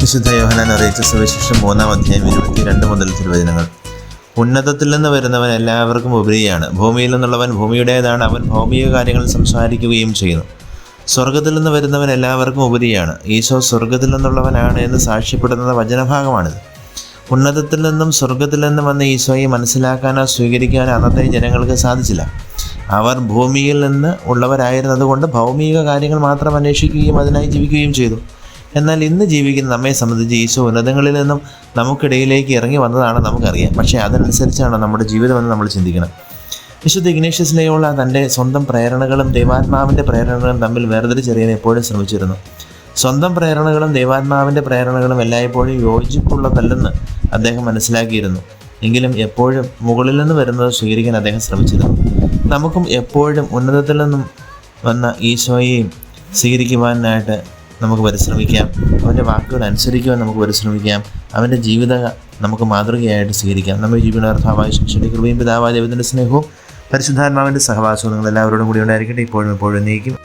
വിശുദ്ധ യോഹനാൻ അറിയിച്ച സുവിശേഷം മൂന്നാം അധ്യായം ഇരുപത്തിരണ്ട് മുതൽ തിരുവചനങ്ങൾ. ഉന്നതത്തിൽ നിന്ന് വരുന്നവൻ എല്ലാവർക്കും ഉപരിയാണ്. ഭൂമിയിൽ നിന്നുള്ളവൻ ഭൂമിയുടേതാണ്. അവൻ ഭൗമിക കാര്യങ്ങൾ സംസാരിക്കുകയും ചെയ്യുന്നു. സ്വർഗത്തിൽ നിന്ന് വരുന്നവൻ എല്ലാവർക്കും ഉപരിയാണ്. ഈശോ സ്വർഗത്തിൽ നിന്നുള്ളവനാണ് എന്ന് സാക്ഷ്യപ്പെടുന്ന വചനഭാഗമാണിത്. ഉന്നതത്തിൽ നിന്നും സ്വർഗത്തിൽ നിന്നും വന്ന ഈശോയെ മനസ്സിലാക്കാനോ സ്വീകരിക്കാനോ അന്നത്തെ ജനങ്ങൾക്ക് സാധിച്ചില്ല. അവർ ഭൂമിയിൽ നിന്ന് ഉള്ളവരായിരുന്നതുകൊണ്ട് ഭൗമിക കാര്യങ്ങൾ മാത്രം അന്വേഷിക്കുകയും അതിനായി ജീവിക്കുകയും ചെയ്തു. എന്നാൽ ഇന്ന് ജീവിക്കുന്ന നമ്മെ സംബന്ധിച്ച് ഈശോ ഉന്നതങ്ങളിൽ നിന്നും നമുക്കിടയിലേക്ക് ഇറങ്ങി വന്നതാണ് നമുക്കറിയാം. പക്ഷേ അതനുസരിച്ചാണ് നമ്മുടെ ജീവിതമെന്ന് നമ്മൾ ചിന്തിക്കണം. വിശുദ്ധ ഇഗ്നേഷ്യസിനെയുള്ള തന്റെ സ്വന്തം പ്രേരണകളും ദൈവാത്മാവിന്റെ പ്രേരണകളും തമ്മിൽ വേർതിരിച്ചറിയാൻ എപ്പോഴും ശ്രമിച്ചിരുന്നു. സ്വന്തം പ്രേരണകളും ദൈവാത്മാവിന്റെ പ്രേരണകളും എല്ലായ്പ്പോഴും യോജിപ്പുള്ളതല്ലെന്ന് അദ്ദേഹം മനസ്സിലാക്കിയിരുന്നു. എങ്കിലും എപ്പോഴും മുകളിൽ നിന്ന് വരുന്നത് സ്വീകരിക്കാൻ അദ്ദേഹം ശ്രമിച്ചിരുന്നു. നമുക്കും എപ്പോഴും ഉന്നതത്തിൽ നിന്നും വന്ന ഈശോയെയും സ്വീകരിക്കുവാനായിട്ട് നമുക്ക് പരിശ്രമിക്കാം. അവന്റെ വാക്കുകൾ അനുസരിക്കുവാൻ നമുക്ക് പരിശ്രമിക്കാം. അവന്റെ ജീവിത നമുക്ക് മാതൃകയായിട്ട് സ്വീകരിക്കാം. നമ്മുടെ ജീവിതാർത്ഥാവായ ശിക്ഷയുടെ കൃപയും പിതാവായ ദൈവത്തിന്റെ സ്നേഹവും പരിശുദ്ധാത്മാവിന്റെ സഹവാസവും നിങ്ങൾ എല്ലാവരോടും കൂടി ഉണ്ടായിരിക്കട്ടെ. ഇപ്പോഴും എപ്പോഴും നീക്കും.